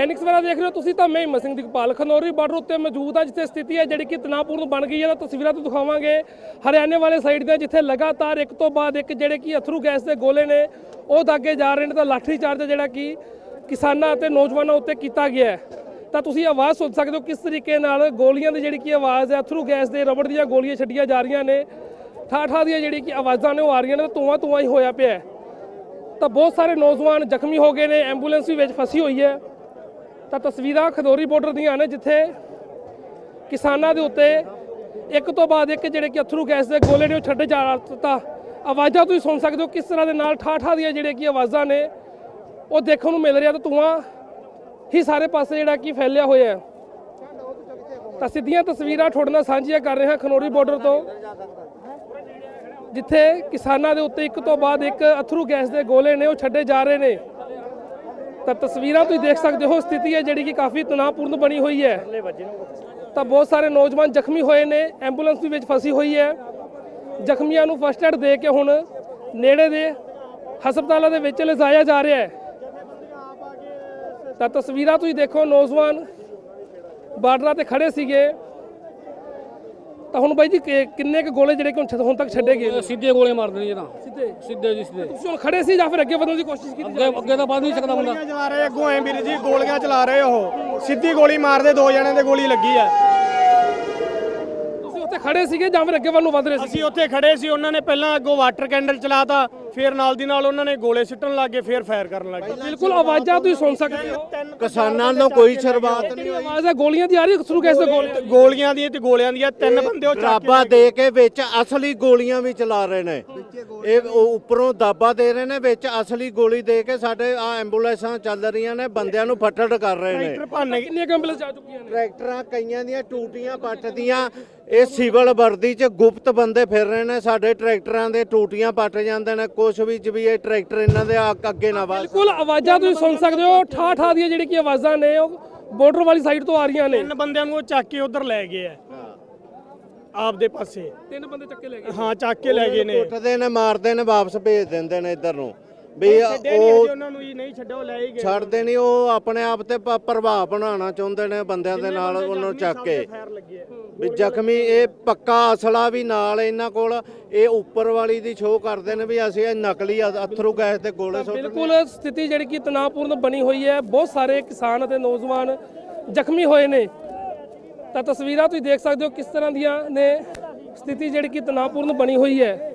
ਦੈਨਿਕ ਸਵੇਰਾ ਦੇਖ ਰਹੇ ਹੋ ਤੁਸੀਂ ਤਾਂ ਮੈਂ ਹਿੰਮਤ ਸਿੰਘ ਦੀਪਾਲ, ਖਨੌਰੀ ਬਾਰਡਰ ਉੱਤੇ ਮੌਜੂਦ ਹਾਂ, ਜਿੱਥੇ ਸਥਿਤੀ ਹੈ ਜਿਹੜੀ ਕਿ ਤਣਾਅਪੂਰਨ ਬਣ ਗਈ ਹੈ। ਤਾਂ ਤਸਵੀਰਾਂ ਤੋਂ ਦਿਖਾਵਾਂਗੇ। ਹਰਿਆਣੇ ਵਾਲੇ ਸਾਈਡ ਦੀਆਂ ਜਿੱਥੇ ਲਗਾਤਾਰ ਇੱਕ ਤੋਂ ਬਾਅਦ ਇੱਕ ਜਿਹੜੇ ਕਿ ਅਥਰੂ ਗੈਸ ਦੇ ਗੋਲੇ ਨੇ, ਉਹ ਦਾਗੇ ਜਾ ਰਹੇ ਨੇ। ਤਾਂ ਲਾਠੀ ਚਾਰਜ ਜਿਹੜਾ ਕਿ ਕਿਸਾਨਾਂ ਅਤੇ ਨੌਜਵਾਨਾਂ ਉੱਤੇ ਕੀਤਾ ਗਿਆ ਹੈ। ਤਾਂ ਤੁਸੀਂ ਆਵਾਜ਼ ਸੁਣ ਸਕਦੇ ਹੋ ਕਿਸ ਤਰੀਕੇ ਨਾਲ ਗੋਲੀਆਂ ਦੀ ਜਿਹੜੀ ਕੀ ਆਵਾਜ਼ ਹੈ, ਅਥਰੂ ਗੈਸ ਦੇ ਰਬੜ ਦੀਆਂ ਗੋਲੀਆਂ ਛੱਡੀਆਂ ਜਾ ਰਹੀਆਂ ਨੇ। ਠਾ ਠਾ ਦੀਆਂ ਜਿਹੜੀ ਕਿ ਆਵਾਜ਼ਾਂ ਨੇ ਉਹ ਆ ਰਹੀਆਂ ਨੇ, ਤਾਂ ਧੂੰਆਂ ਧੂੰਆਂ ਹੀ ਹੋਇਆ ਪਿਆ ਤਾਂ ਬਹੁਤ ਸਾਰੇ ਨੌਜਵਾਨ ਜ਼ਖਮੀ ਹੋ ਗਏ ਨੇ, ਐਂਬੂਲੈਂਸ ਵੀ ਵਿੱਚ ਫਸੀ ਹੋਈ ਹੈ। ਤਾਂ ਤਸਵੀਰਾਂ ਖਦੌਰੀ ਬਾਰਡਰ ਦੀਆਂ ਨੇ ਜਿੱਥੇ ਕਿਸਾਨਾਂ ਦੇ ਉੱਤੇ ਇੱਕ ਤੋਂ ਬਾਅਦ ਇੱਕ ਜਿਹੜੇ ਕਿ ਅਥਰੂ ਗੈਸ ਦੇ ਗੋਲੇ ਨੇ ਉਹ ਛੱਡੇ ਜਾ ਰਹੇ ਤਾਂ ਆਵਾਜ਼ਾਂ ਤੁਸੀਂ ਸੁਣ ਸਕਦੇ ਹੋ ਕਿਸ ਤਰ੍ਹਾਂ ਦੇ ਨਾਲ ਠਾ ਠਾ ਦੀਆਂ ਜਿਹੜੇ ਕਿ ਆਵਾਜ਼ਾਂ ਨੇ, ਉਹ ਦੇਖਣ ਨੂੰ ਮਿਲ ਰਿਹਾ ਤਾਂ ਧੂੰਆਂ ਹੀ ਸਾਰੇ ਪਾਸੇ ਜਿਹੜਾ ਕਿ ਫੈਲਿਆ ਹੋਇਆ ਹੈ। ਤਾਂ ਸਿੱਧੀਆਂ ਤਸਵੀਰਾਂ ਤੁਹਾਡੇ ਨਾਲ ਸਾਂਝੀਆਂ ਕਰ ਰਹੇ ਹਾਂ ਖਨੌਰੀ ਬਾਰਡਰ ਤੋਂ, ਜਿੱਥੇ ਕਿਸਾਨਾਂ ਦੇ ਉੱਤੇ ਇੱਕ ਤੋਂ ਬਾਅਦ ਇੱਕ ਅਥਰੂ ਗੈਸ ਦੇ ਗੋਲੇ ਨੇ ਉਹ ਛੱਡੇ ਜਾ ਰਹੇ ਨੇ। ਤਾਂ ਤਸਵੀਰਾਂ ਤੁਸੀਂ ਦੇਖ ਸਕਦੇ ਹੋ, ਸਥਿਤੀ ਹੈ ਜਿਹੜੀ ਕਿ ਕਾਫੀ ਤਣਾਅਪੂਰਨ ਬਣੀ ਹੋਈ ਹੈ। ਤਾਂ ਬਹੁਤ ਸਾਰੇ ਨੌਜਵਾਨ ਜ਼ਖਮੀ ਹੋਏ ਨੇ, ਐਂਬੂਲੈਂਸ ਵੀ ਵਿੱਚ ਫਸੀ ਹੋਈ ਹੈ। ਜ਼ਖਮੀਆਂ ਨੂੰ ਫਸਟ ਏਡ ਦੇ ਕੇ ਹੁਣ ਨੇੜੇ ਦੇ ਹਸਪਤਾਲਾਂ ਦੇ ਵਿੱਚ ਲਿਜਾਇਆ ਜਾ ਰਿਹਾ ਹੈ। ਤਾਂ ਤਸਵੀਰਾਂ ਤੁਸੀਂ ਦੇਖੋ, ਨੌਜਵਾਨ ਬਾਰਡਰਾਂ ਤੇ ਖੜੇ ਸੀਗੇ। ਤਾਂ ਹੁਣ ਬਾਈ ਜੀ ਕਿ- ਕਿੰਨੇ ਕੁ ਗੋਲੇ ਜਿਹੜੇ ਕਿ ਹੁਣ ਤੱਕ ਛੱਡੇ ਗਏ ਨੇ? ਸਿੱਧੇ ਗੋਲੇ ਮਾਰ ਦੇਣੀ ਜਨਾ ਸਿੱਧੇ? ਸਿੱਧੇ ਜੀ ਸਿੱਧੇ। ਤੁਸੀਂ ਹੁਣ ਖੜੇ ਸੀ ਜਾਂ ਫਿਰ ਅੱਗੇ ਵਧਣ ਦੀ ਕੋਸ਼ਿਸ਼ ਕੀਤੀ ਅੱਗੇ ਅੱਗੇ ਤਾਂ ਵੱਧ ਨਹੀਂ ਸਕਦਾ ਮੁੰਡਾ। ਗੋਲੀਆਂ ਚਲਾ ਰਹੇ ਅੱਗੋਂ ਐ ਵੀਰ ਜੀ ਗੋਲੀਆਂ ਚਲਾ ਰਹੇ ਉਹ। ਸਿੱਧੀ ਗੋਲੀ ਮਾਰਦੇ ਦੋ ਜਣਿਆਂ ਦੇ ਗੋਲੀ ਲੱਗੀ ਆ। ਤੁਸੀਂ ਉੱਥੇ ਖੜੇ ਸੀਗੇ ਜਾਂ ਫਿਰ ਅੱਗੇ ਵੱਲ ਨੂੰ ਵਧ ਰਹੇ ਸੀ? ਅਸੀਂ ਉੱਥੇ ਖੜੇ ਸੀ ਉਹਨਾਂ ਨੇ ਪਹਿਲਾਂ ਅੱਗੋਂ ਵਾਟਰ ਕੈਂਡਲ ਚਲਾਤਾ। ਫਿਰ ਨਾਲ ਦੀ ਨਾਲ ਉਹਨਾਂ ਨੇ ਗੋਲੇ ਸਿੱਟਣ ਲੱਗੇ ਫਿਰ ਫਾਇਰ ਕਰਨ ਲੱਗੇ ਬਿਲਕੁਲ ਆਵਾਜ਼ਾਂ ਤੁਸੀਂ ਸੁਣ ਸਕਦੇ ਹੋ। ਕਿਸਾਨਾਂ ਨੂੰ ਕੋਈ ਸ਼ਰਬਾਤ ਨਹੀਂ ਜਿਹੜੀ ਆਵਾਜ਼ ਹੈ ਗੋਲੀਆਂ ਦੀ ਆ ਰਹੀ ਦੇ ਗੋਲੇ ਗੋਲੀਆਂ ਦੀਆਂ ਤੇ ਗੋਲਿਆਂ ਦੀਆਂ ਤਿੰਨ ਬੰਦੇ ਉਹ ਡਰਾਬਾ ਦੇ ਕੇ ਵਿੱਚ ਅਸਲੀ ਗੋਲੀਆਂ ਵੀ ਚਲਾ ਰਹੇ ਨੇ। ਇਹ ਉਹ ਉੱਪਰੋਂ ਦਾਬਾ ਦੇ ਰਹੇ ਨੇ ਵਿੱਚ ਅਸਲੀ ਗੋਲੀ ਦੇ ਕੇ ਸਾਡੇ ਆ ਐਂਬੂਲੈਂਸਾਂ ਚੱਲ ਰਹੀਆਂ ਨੇ ਬੰਦਿਆਂ ਨੂੰ ਫੱਟੜ ਕਰ ਰਹੇ ਨੇ। ਟਰੈਕਟਰ ਭੰਨ ਕਿੰਨੀਆਂ ਐਂਬੂਲੈਂਸ ਜਾ ਚੁੱਕੀਆਂ ਨੇ? ਟਰੈਕਟਰਾਂ ਕਈਆਂ ਦੀਆਂ ਟੂਟੀਆਂ ਪੱਟਦੀਆਂ ਇਹ ਸਿਵਲ ਵਰਦੀ 'ਚ ਗੁਪਤ ਬੰਦੇ ਫਿਰ ਰਹੇ ਨੇ ਸਾਡੇ ਟਰੈਕਟਰਾਂ ਦੇ ਟੂਟੀਆਂ ਪੱਟ ਜਾਂਦੇ ਨੇ ਕੁਛ ਵੀ 'ਚ ਵੀ ਇਹ ਟਰੈਕਟਰ ਇਹਨਾਂ ਦੇ ਅੱਗ- ਅੱਗੇ ਨਾ ਵੱਧ ਬਿਲਕੁਲ ਆਵਾਜ਼ਾਂ ਤੁਸੀਂ ਸੁਣ ਸਕਦੇ ਹੋ ਠਾ ਠਾ ਦੀਆਂ ਜਿਹੜੀ ਕਿ ਆਵਾਜ਼ਾਂ ਨੇ ਉਹ ਬਾਰਡਰ ਵਾਲੀ ਸਾਈਡ ਤੋਂ ਆ ਰਹੀਆਂ ਨੇ। ਤਿੰਨ ਬੰਦਿਆਂ ਨੂੰ ਉਹ ਚੱਕ ਕੇ ਉਧਰ ਲੈ ਗਏ ਆ। ਆਪਦੇ ਪਾਸੇ। ਤਿੰਨ ਬੰਦੇ ਚੱਕੇ ਲੈ ਗਏ। ਹਾਂ ਚੱਕ ਕੇ ਲੈ ਗਏ ਨੇ। ਕੁੱਟਦੇ ਨੇ ਮਾਰਦੇ ਨੇ ਵਾਪਸ ਭੇਜ ਦਿੰਦੇ ਨੇ ਇੱਧਰ ਨੂੰ। ਵੀ ਛੱਡੇ ਨਹੀਂ ਉਹ ਅਜੇ ਉਹਨਾਂ ਨੂੰ ਜੀ ਨਹੀਂ ਉਹ ਲੈ ਹੀ ਗਏ। ਛੱਡਦੇ ਨਹੀਂ ਉਹ ਆਪਣੇ ਆਪ ਤੇ ਪ- ਪ੍ਰਭਾਵ ਬਣਾਉਣਾ ਚਾਹੁੰਦੇ ਨੇ ਬੰਦਿਆਂ ਦੇ ਨਾਲ ਉਹਨਾਂ ਨੂੰ ਚੱਕ ਕੇ। ਲੱਗੇ ਵੀ ਜ਼ਖਮੀ ਇਹ ਪੱਕਾ ਅਸਲਾ ਵੀ ਨਾਲ ਇਹਨਾਂ ਕੋਲ ਇਹ ਉੱਪਰ ਵਾਲੀ ਦੀ ਸ਼ੋਅ ਕਰਦੇ ਨੇ ਵੀ ਅਸੀਂ ਇਹ ਨਕਲੀ ਅ- ਅਥਰੂ ਗੈਸ ਤੇ ਗੋਲੇ ਸੁੱਟ ਬਿਲਕੁਲ ਸਥਿਤੀ ਜਿਹੜੀ ਕਿ ਤਣਾਅਪੂਰਨ ਬਣੀ ਹੋਈ ਹੈ। ਬਹੁਤ ਸਾਰੇ ਕਿਸਾਨ ਅਤੇ ਨੌਜਵਾਨ ਜ਼ਖਮੀ ਹੋਏ ਨੇ। ਤਾਂ ਤਸਵੀਰਾਂ ਤੁਸੀਂ ਦੇਖ ਸਕਦੇ ਹੋ ਕਿਸ ਤਰ੍ਹਾਂ ਦੀਆਂ ਨੇ ਸਥਿਤੀ ਜਿਹੜੀ ਕਿ ਤਣਾਅਪੂਰਨ ਬਣੀ ਹੋਈ ਹੈ।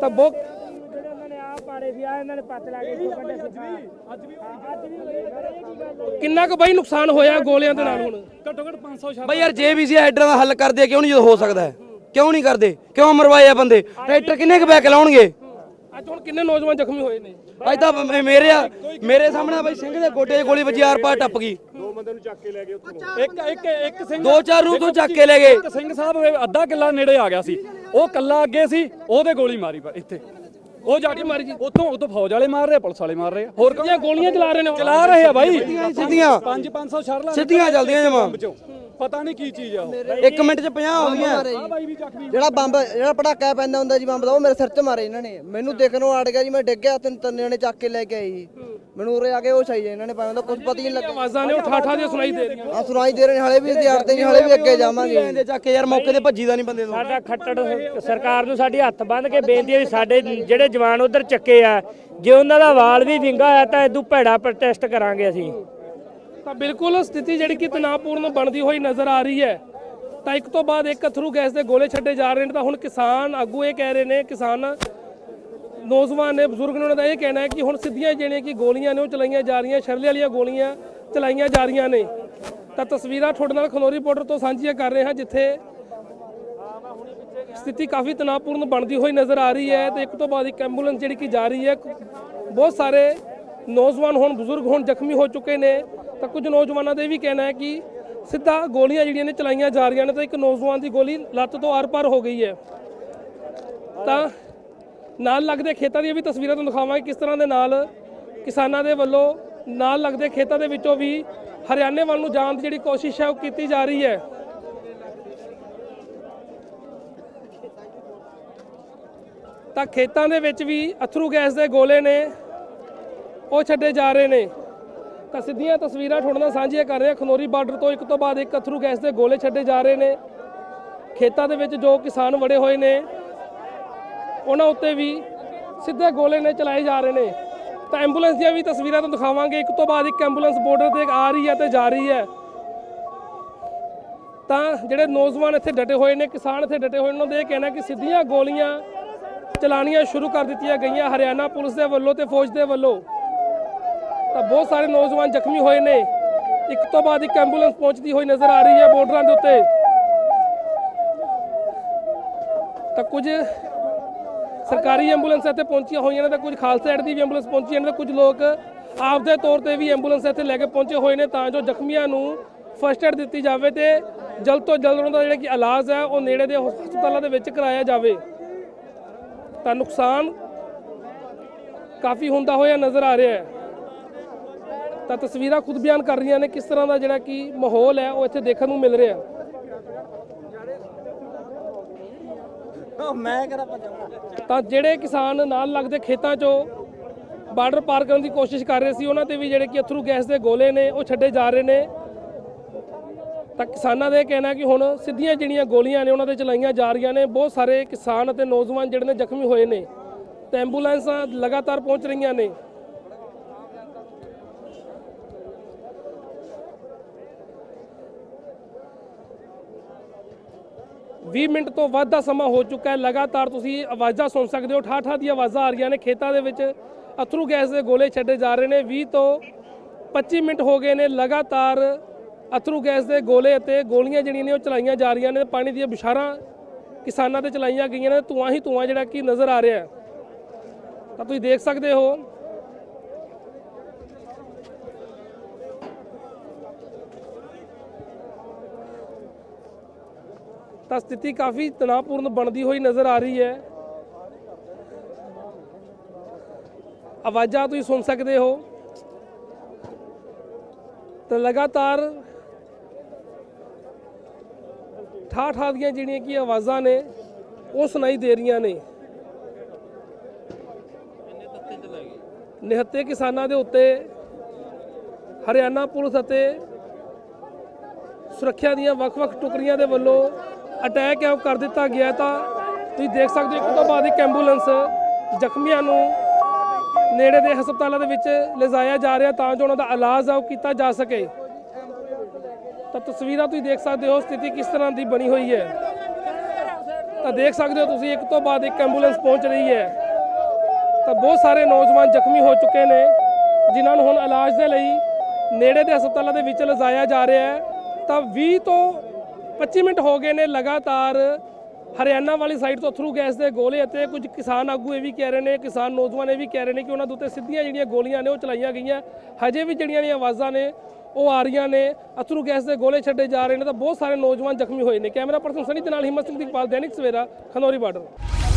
ਤਾਂ ਬਹੁਤ ਕਿੰਨਾ ਕੁ ਬਾਈ ਨੁਕਸਾਨ ਹੋਇਆ ਗੋਲਿਆਂ ਦੇ ਨਾਲ ਹੁਣ? ਘੱਟੋ ਘੱਟ 500 ਛਾਪ ਬਈ ਯਾਰ ਜੇਬੀਸੀ ਹੈਡਰਾਂ ਦਾ ਹੱਲ ਕਰਦੇ ਕਿਉਂ ਨਹੀਂ ਜਦੋਂ ਹੋ ਸਕਦਾ ਹੈ? ਕਿਉਂ ਨਹੀਂ ਕਰਦੇ? ਕਿਉਂ ਮਰਵਾਏ ਆ ਬੰਦੇ? ਟਰੈਕਟਰ ਕਿੰਨੇ ਕੁ ਬੈਕ ਲਾਉਣਗੇ? ਅੱਜ ਹੁਣ ਕਿੰਨੇ ਨੌਜਵਾਨ ਜ਼ਖਮੀ ਹੋਏ ਨੇ? ਅੱਜ ਤਾਂ ਮ- ਮੇਰੇ ਆ ਮੇਰੇ ਸਾਹਮਣੇ ਬਈ ਸਿੰਘ ਦੇ ਗੋਡੇ 'ਚ ਗੋਲੀ ਵੱਜੀ ਆਰ ਪਾਰ ਟੱਪ ਗਈ। ਇੱਕ ਇੱਕ ਇੱਕ ਸਿੰਘ ਦੋ ਚਾਰ ਰੂਹ ਤੋਂ ਚੱਕ ਕੇ ਲੈ ਗਏ। ਇੱਕ ਸਿੰਘ ਸਾਹਿਬ ਅੱਧਾ ਕਿੱਲਾ ਨੇੜੇ ਆ ਗਿਆ ਸੀ। ਉਹ ਕੱਲਾ ਅੱਗੇ ਸੀ ਉਹਦੇ ਗੋਲੀ ਮਾਰੀ ਪਰ ਇੱਥੇ। ਉਹ ਜਾ ਕੇ ਮਾਰੀ ਜੀ ਉੱਥੋਂ ਉਤੋਂ ਫੌਜ ਵਾਲੇ ਮਾਰ ਰਹੇ ਆ, ਪੁਲਿਸ ਵਾਲੇ ਮਾਰ ਰਹੇ ਆ। ਹੋਰ ਕੌਣ? ਕਿੰਨੀਆਂ ਗੋਲੀਆਂ ਚਲਾ ਰਹੇ ਨੇ? ਚਲਾ ਰਹੇ ਆ ਬਾਈ ਸਿੱਧੀਆਂ 5 500 ਸ਼ਰਲਾ ਸਿੱਧੀਆਂ ਚੱਲਦੀਆਂ ਜਮਾ ਪਤਾ ਨਹੀਂ ਕੀ ਚੀਜ਼ ਆ ਉਹ। ਇੱਕ ਮਿੰਟ 'ਚ 50 ਹੋ ਗਈਆਂ। ਬਾਈ ਵੀ ਜ਼ਖਮੀ ਜਿਹੜਾ ਬੰਬ ਜਿਹੜਾ ਪਟਾਕਾ ਪੈਂਦਾ ਹੁੰਦਾ ਜੀ ਬੰਬ ਦਾ ਉਹ ਮੇਰੇ ਸਿਰ 'ਚ ਮਾਰੇ ਇਹਨਾਂ ਨੇ। ਮੈਨੂੰ ਦੇਖਣੋਂ ਅੜ ਗਿਆ ਜੀ ਮੈਂ ਡਿੱਗ ਗਿਆ ਤਿੰਨ ਤਿੰਨ ਜਣੇ ਚੱਕ ਕੇ ਲੈ ਕੇ ਆਏ ਜੀ। ਮੈਨੂੰ ਉਰੇ ਆ ਕੇ ਉਹ ਛਾਈ ਇਹਨਾਂ ਨੇ ਪਾਇਆ ਹੁੰਦਾ ਕੁਝ ਪਤਾ ਹੀ ਨਹੀਂ ਲੱਗਾ। ਆਵਾਜ਼ਾਂ ਨੇ ਉਹ ਠਾਠਾ ਦੀਆਂ ਸੁਣਾਈ ਦੇ ਰਹੀਆਂ ਆ ਸੁਣਾਈ ਦੇ ਰਹੇ ਨੇ ਹਲੇ ਵੀ ਦਿਹਾੜਦੇ ਨਹੀਂ ਹਲੇ ਵੀ ਅੱਗੇ ਜਾਵਾਂਗੇ। ਦੇ ਚੱਕ ਕੇ ਯਾਰ ਮੌਕੇ ਤੇ ਭੱਜੀ ਦਾ ਨਹੀਂ ਬੰਦੇ ਤੋਂ। ਸਾਡਾ ਖੱਟੜ ਸਰਕਾਰ ਨੂੰ ਸਾਡੀ ਹੱਥ ਬੰਨ ਕੇ ਬੇਨਤੀ ਹੈ ਵੀ ਸਾਡੇ ਜਿਹੜੇ ਜਵਾਨ ਉਧਰ ਚੱਕੇ ਆ ਜੇ ਉਹਨਾਂ ਦਾ ਵਾਲ ਵੀ ਵਿੰਗਾ ਹੋਇਆ ਤਾਂ ਇਦੋਂ ਭੈੜਾ ਪ੍ਰੋਟੈਸਟ ਕਰਾਂਗੇ ਅਸੀਂ। ਤਾਂ ਬਿਲਕੁਲ ਸਥਿਤੀ ਜਿਹੜੀ ਕਿ ਤਣਾਅਪੂਰਨ ਬਣਦੀ ਹੋਈ ਨਜ਼ਰ ਆ ਰਹੀ ਹੈ। ਤਾਂ ਇੱਕ ਤੋਂ ਬਾਅਦ ਇੱਕ ਅਥਰੂ ਗੈਸ ਦੇ ਗੋਲੇ ਛੱਡੇ ਜਾ ਰਹੇ ਨੇ, ਤਾਂ ਹੁਣ ਕਿਸਾਨ ਆਗੂ ਇਹ ਕਹਿ ਰਹੇ ਨੇ, ਕਿਸਾਨ ਨੌਜਵਾਨ ਨੇ, ਬਜ਼ੁਰਗ ਨੇ ਉਹਨਾਂ ਦਾ ਇਹ ਕਹਿਣਾ ਹੈ ਕਿ ਹੁਣ ਸਿੱਧੀਆਂ ਜਿਹੜੀਆਂ ਕਿ ਗੋਲੀਆਂ ਨੇ, ਉਹ ਚਲਾਈਆਂ ਜਾ ਰਹੀਆਂ, ਸ਼ਰਲੇ ਵਾਲੀਆਂ ਗੋਲੀਆਂ ਚਲਾਈਆਂ ਜਾ ਰਹੀਆਂ ਨੇ। ਤਾਂ ਤਸਵੀਰਾਂ ਤੁਹਾਡੇ ਨਾਲ ਖਨੌਰੀ ਬਾਰਡਰ ਤੋਂ ਸਾਂਝੀਆਂ ਕਰ ਰਹੇ ਹਾਂ, ਜਿੱਥੇ ਸਥਿਤੀ ਕਾਫੀ ਤਣਾਅਪੂਰਨ ਬਣਦੀ ਹੋਈ ਨਜ਼ਰ ਆ ਰਹੀ ਹੈ। ਤੇ ਇੱਕ ਤੋਂ ਬਾਅਦ ਇੱਕ ਐਂਬੂਲੈਂਸ ਜਿਹੜੀ ਕਿ ਜਾ ਰਹੀ ਹੈ, ਬਹੁਤ ਸਾਰੇ ਨੌਜਵਾਨ ਹੁਣ, ਬਜ਼ੁਰਗ ਹੁਣ ਜ਼ਖਮੀ ਹੋ ਚੁੱਕੇ ਨੇ। ਤਾਂ ਕੁਝ ਨੌਜਵਾਨਾਂ ਦਾ ਇਹ ਵੀ ਕਹਿਣਾ ਹੈ ਕਿ ਸਿੱਧਾ ਗੋਲੀਆਂ ਜਿਹੜੀਆਂ ਨੇ ਚਲਾਈਆਂ ਜਾ ਰਹੀਆਂ ਨੇ ਤਾਂ ਇੱਕ ਨੌਜਵਾਨ ਦੀ ਗੋਲੀ ਲੱਤ ਤੋਂ ਆਰ-ਪਾਰ ਹੋ ਗਈ ਹੈ। ਤਾਂ ਨਾਲ ਲੱਗਦੇ ਖੇਤਾਂ ਦੀਆਂ ਵੀ ਤਸਵੀਰਾਂ ਤੁਹਾਨੂੰ ਦਿਖਾਵਾਂਗੇ ਕਿਸ ਤਰ੍ਹਾਂ ਦੇ ਨਾਲ ਕਿਸਾਨਾਂ ਦੇ ਵੱਲੋਂ ਨਾਲ ਲੱਗਦੇ ਖੇਤਾਂ ਦੇ ਵਿੱਚੋਂ ਵੀ ਹਰਿਆਣੇ ਵੱਲ ਨੂੰ ਜਾਣ ਦੀ ਜਿਹੜੀ ਕੋਸ਼ਿਸ਼ ਹੈ ਉਹ ਕੀਤੀ ਜਾ ਰਹੀ ਹੈ। ਤਾਂ ਖੇਤਾਂ ਦੇ ਵਿੱਚ ਵੀ ਅਥਰੂ ਗੈਸ ਦੇ ਗੋਲੇ ਨੇ, ਉਹ ਛੱਡੇ ਜਾ ਰਹੇ ਨੇ। ਤਾਂ ਸਿੱਧੀਆਂ ਤਸਵੀਰਾਂ ਤੁਹਾਡੇ ਨਾਲ ਸਾਂਝੀਆਂ ਕਰ ਰਿਹਾ ਖਨੋਰੀ ਬਾਰਡਰ ਤੋਂ। ਇੱਕ ਤੋਂ ਬਾਅਦ ਇੱਕ ਅਥਰੂ ਗੈਸ ਦੇ ਗੋਲੇ ਛੱਡੇ ਜਾ ਰਹੇ ਨੇ। ਖੇਤਾਂ ਦੇ ਵਿੱਚ ਜੋ ਕਿਸਾਨ ਵੜੇ ਹੋਏ ਨੇ ਉਹਨਾਂ ਉੱਤੇ ਵੀ ਸਿੱਧੇ ਗੋਲੇ ਨੇ ਚਲਾਏ ਜਾ ਰਹੇ ਨੇ। ਤਾਂ ਐਂਬੂਲੈਂਸ ਦੀਆਂ ਵੀ ਤਸਵੀਰਾਂ ਤੁਹਾਨੂੰ ਦਿਖਾਵਾਂਗੇ। ਇੱਕ ਤੋਂ ਬਾਅਦ ਇੱਕ ਐਂਬੂਲੈਂਸ ਬਾਰਡਰ ਤੇ ਆ ਰਹੀ ਹੈ ਤੇ ਜਾ ਰਹੀ ਹੈ। ਤਾਂ ਜਿਹੜੇ ਨੌਜਵਾਨ ਇੱਥੇ ਡਟੇ ਹੋਏ ਨੇ ਕਿਸਾਨ ਇੱਥੇ ਡਟੇ ਹੋਏ ਨੇ, ਉਹਨਾਂ ਦਾ ਇਹ ਕਹਿਣਾ ਕਿ ਸਿੱਧੀਆਂ ਗੋਲੀਆਂ ਚਲਾਣੀਆਂ ਸ਼ੁਰੂ ਕਰ ਦਿੱਤੀਆਂ ਗਈਆਂ ਹਰਿਆਣਾ ਪੁਲਿਸ ਦੇ ਵੱਲੋਂ ਤੇ ਫੌਜ ਦੇ ਵੱਲੋਂ। ਤਾਂ ਬਹੁਤ ਸਾਰੇ ਨੌਜਵਾਨ ਜ਼ਖਮੀ ਹੋਏ ਨੇ। ਇੱਕ ਤੋਂ ਬਾਅਦ ਇੱਕ ਐਂਬੂਲੈਂਸ ਪਹੁੰਚਦੀ ਹੋਈ ਨਜ਼ਰ ਆ ਰਹੀ ਹੈ ਬਾਰਡਰਾਂ ਦੇ ਉੱਤੇ। ਤਾਂ ਕੁਝ ਸਰਕਾਰੀ ਐਂਬੂਲੈਂਸ ਇੱਥੇ ਪਹੁੰਚੀਆਂ ਹੋਈਆਂ ਨੇ ਤਾਂ ਕੁਝ ਖਾਲਸਾ ਐਡ ਦੀ ਵੀ ਐਂਬੂਲੈਂਸ ਪਹੁੰਚੀਆਂ ਨੇ ਤਾਂ ਕੁਝ ਲੋਕ ਆਪਦੇ ਤੌਰ ਤੇ ਵੀ ਐਂਬੂਲੈਂਸ ਇੱਥੇ ਲੈ ਕੇ ਪਹੁੰਚੇ ਹੋਏ ਨੇ ਤਾਂ ਜੋ ਜ਼ਖਮੀਆਂ ਨੂੰ ਫਸਟ ਐਡ ਦਿੱਤੀ ਜਾਵੇ ਤੇ ਜਲਦ ਤੋਂ ਜਲਦ ਉਹਨਾਂ ਦਾ ਜਿਹੜਾ ਕਿ ਇਲਾਜ ਹੈ ਉਹ ਨੇੜੇ ਦੇ ਹਸਪਤਾਲਾਂ ਦੇ ਵਿੱਚ ਕਰਾਇਆ ਜਾਵੇ। ਤਾਂ ਨੁਕਸਾਨ ਕਾਫੀ ਹੁੰਦਾ ਹੋਇਆ ਨਜ਼ਰ ਆ ਰਿਹਾ ਹੈ। ਤਾਂ ਤਸਵੀਰਾਂ ਖੁਦ ਬਿਆਨ ਕਰ ਰਹੀਆਂ ਨੇ ਕਿਸ ਤਰ੍ਹਾਂ ਦਾ ਜਿਹੜਾ ਕਿ ਮਾਹੌਲ ਹੈ ਉਹ ਇੱਥੇ ਦੇਖਣ ਨੂੰ ਮਿਲ ਰਿਹਾ ਹੈ? ਤਾਂ ਜਿਹੜੇ ਕਿਸਾਨ ਨਾਲ ਲੱਗਦੇ ਖੇਤਾਂ 'ਚੋਂ ਬਾਰਡਰ ਪਾਰ ਕਰਨ ਦੀ ਕੋਸ਼ਿਸ਼ ਕਰ ਰਹੇ ਸੀ ਉਹਨਾਂ ਤੇ ਵੀ ਜਿਹੜੇ ਕਿ ਅਥਰੂ ਗੈਸ ਦੇ ਗੋਲੇ ਨੇ ਉਹ ਛੱਡੇ ਜਾ ਰਹੇ ਨੇ। ਤਾਂ ਕਿਸਾਨਾਂ ਦਾ ਇਹ ਕਹਿਣਾ ਕਿ ਹੁਣ ਸਿੱਧੀਆਂ ਜਿਹੜੀਆਂ ਗੋਲੀਆਂ ਨੇ ਉਹਨਾਂ ਤੇ ਚਲਾਈਆਂ ਜਾ ਰਹੀਆਂ ਨੇ। ਬਹੁਤ ਸਾਰੇ ਕਿਸਾਨ ਅਤੇ ਨੌਜਵਾਨ ਜਿਹੜੇ ਨੇ ਜ਼ਖਮੀ ਹੋਏ ਨੇ। ਤੇ ਐਂਬੂਲੈਂਸਾਂ ਲਗਾਤਾਰ ਪਹੁੰਚ ਰਹੀਆਂ ਨੇ। ਵੀਹ ਮਿੰਟ ਤੋਂ ਵੱਧ ਦਾ ਸਮਾਂ ਹੋ ਚੁੱਕਾ ਹੈ। ਲਗਾਤਾਰ ਤੁਸੀਂ ਆਵਾਜ਼ਾਂ ਸੁਣ ਸਕਦੇ ਹੋ। ਠਾਠਾ ਦੀਆਂ ਆਵਾਜ਼ਾਂ ਆ ਰਹੀਆਂ ਨੇ। ਖੇਤਾਂ ਦੇ ਵਿੱਚ ਅਥਰੂ ਗੈਸ ਦੇ ਗੋਲੇ ਛੱਡੇ ਜਾ ਰਹੇ ਨੇ। 20 ਤੋਂ 25 ਮਿੰਟ ਹੋ ਗਏ ਨੇ। ਲਗਾਤਾਰ ਅਥਰੂ ਗੈਸ ਦੇ ਗੋਲੇ ਅਤੇ ਗੋਲੀਆਂ ਜਿਹੜੀਆਂ ਨੇ ਉਹ ਚਲਾਈਆਂ ਜਾ ਰਹੀਆਂ ਨੇ। ਪਾਣੀ ਦੀਆਂ ਬਿਸ਼ਾਰਾਂ ਕਿਸਾਨਾਂ ਤੇ ਚਲਾਈਆਂ ਗਈਆਂ ਨੇ। ਧੂਆਂ ਹੀ ਧੂਆਂ ਜਿਹੜਾ ਕਿ ਨਜ਼ਰ ਆ ਰਿਹਾ ਤਾਂ ਤੁਸੀਂ ਦੇਖ ਸਕਦੇ ਹੋ ਤਾਂ ਸਥਿਤੀ ਕਾਫੀ ਤਣਾਅਪੂਰਨ ਬਣਦੀ ਹੋਈ ਨਜ਼ਰ ਆ ਰਹੀ ਹੈ। ਆਵਾਜ਼ਾਂ ਤੁਸੀਂ ਸੁਣ ਸਕਦੇ ਹੋ। ਤਾਂ ਲਗਾਤਾਰ ਠਾ ਠਾ ਦੀਆਂ ਜਿਹੜੀਆਂ ਕੀ ਆਵਾਜ਼ਾਂ ਨੇ, ਉਹ ਸੁਣਾਈ ਦੇ ਰਹੀਆਂ ਨੇ। ਨਿਹੱਤੇ ਕਿਸਾਨਾਂ ਦੇ ਉੱਤੇ, ਹਰਿਆਣਾ ਪੁਲਿਸ ਅਤੇ ਸੁਰੱਖਿਆ ਦੀਆਂ ਵੱਖ-ਵੱਖ ਟੁਕੜੀਆਂ ਦੇ ਵੱਲੋਂ ਅਟੈਕ ਹੈ, ਉਹ ਕਰ ਦਿੱਤਾ ਗਿਆ ਤਾਂ ਤੁਸੀਂ ਦੇਖ ਸਕਦੇ ਹੋ ਇੱਕ ਤੋਂ ਬਾਅਦ ਇੱਕ ਐਂਬੂਲੈਂਸ ਜ਼ਖਮੀਆਂ ਨੂੰ ਨੇੜੇ ਦੇ ਹਸਪਤਾਲਾਂ ਦੇ ਵਿੱਚ ਲਿਜਾਇਆ ਜਾ ਰਿਹਾ ਤਾਂ ਜੋ ਉਹਨਾਂ ਦਾ ਇਲਾਜ ਆ, ਉਹ ਕੀਤਾ ਜਾ ਸਕੇ। ਤਾਂ ਤਸਵੀਰਾਂ ਤੁਸੀਂ ਦੇਖ ਸਕਦੇ ਹੋ, ਸਥਿਤੀ ਕਿਸ ਤਰ੍ਹਾਂ ਦੀ ਬਣੀ ਹੋਈ ਹੈ। ਤਾਂ ਦੇਖ ਸਕਦੇ ਹੋ ਤੁਸੀਂ ਇੱਕ ਤੋਂ ਬਾਅਦ ਇੱਕ ਐਂਬੂਲੈਂਸ ਪਹੁੰਚ ਰਹੀ ਹੈ। ਤਾਂ ਬਹੁਤ ਸਾਰੇ ਨੌਜਵਾਨ ਜ਼ਖਮੀ ਹੋ ਚੁੱਕੇ ਨੇ, ਜਿਨ੍ਹਾਂ ਨੂੰ ਹੁਣ ਇਲਾਜ ਦੇ ਲਈ ਨੇੜੇ ਦੇ ਹਸਪਤਾਲਾਂ ਦੇ ਵਿੱਚ ਲਿਜਾਇਆ ਜਾ ਰਿਹਾ ਹੈ। ਤਾਂ 20 ਤੋਂ 25 ਮਿੰਟ ਹੋ ਗਏ ਨੇ ਲਗਾਤਾਰ ਹਰਿਆਣਾ ਵਾਲੀ ਸਾਈਡ ਤੋਂ ਥਰੂ ਗੈਸ ਦੇ ਗੋਲੇ ਅਤੇ ਕੁਝ ਕਿਸਾਨ ਆਗੂ ਇਹ ਵੀ ਕਹਿ ਰਹੇ ਨੇ, ਕਿਸਾਨ ਨੌਜਵਾਨ ਇਹ ਵੀ ਕਹਿ ਰਹੇ ਨੇ ਕਿ ਉਹਨਾਂ ਦੇ ਉੱਤੇ ਸਿੱਧੀਆਂ ਜਿਹੜੀਆਂ ਗੋਲੀਆਂ ਨੇ ਉਹ ਚਲਾਈਆਂ ਗਈਆਂ। ਹਜੇ ਵੀ ਜਿਹੜੀਆਂ ਨੇ ਆਵਾਜ਼ਾਂ ਨੇ, ਉਹ ਆ ਰਹੀਆਂ ਨੇ। ਅਥਰੂ ਗੈਸ ਦੇ ਗੋਲੇ ਛੱਡੇ ਜਾ ਰਹੇ ਨੇ ਤਾਂ ਬਹੁਤ ਸਾਰੇ ਨੌਜਵਾਨ ਜ਼ਖਮੀ ਹੋਏ ਨੇ। ਕੈਮਰਾ ਪਰਸਨ ਸਨੀ ਦੇ ਨਾਲ ਹਿੰਮਤ ਸਿੰਘ ਦੀ ਪਾਲ ਦੈਨਿਕ ਸਵੇਰਾ, ਖਨੌਰੀ ਬਾਰਡਰ।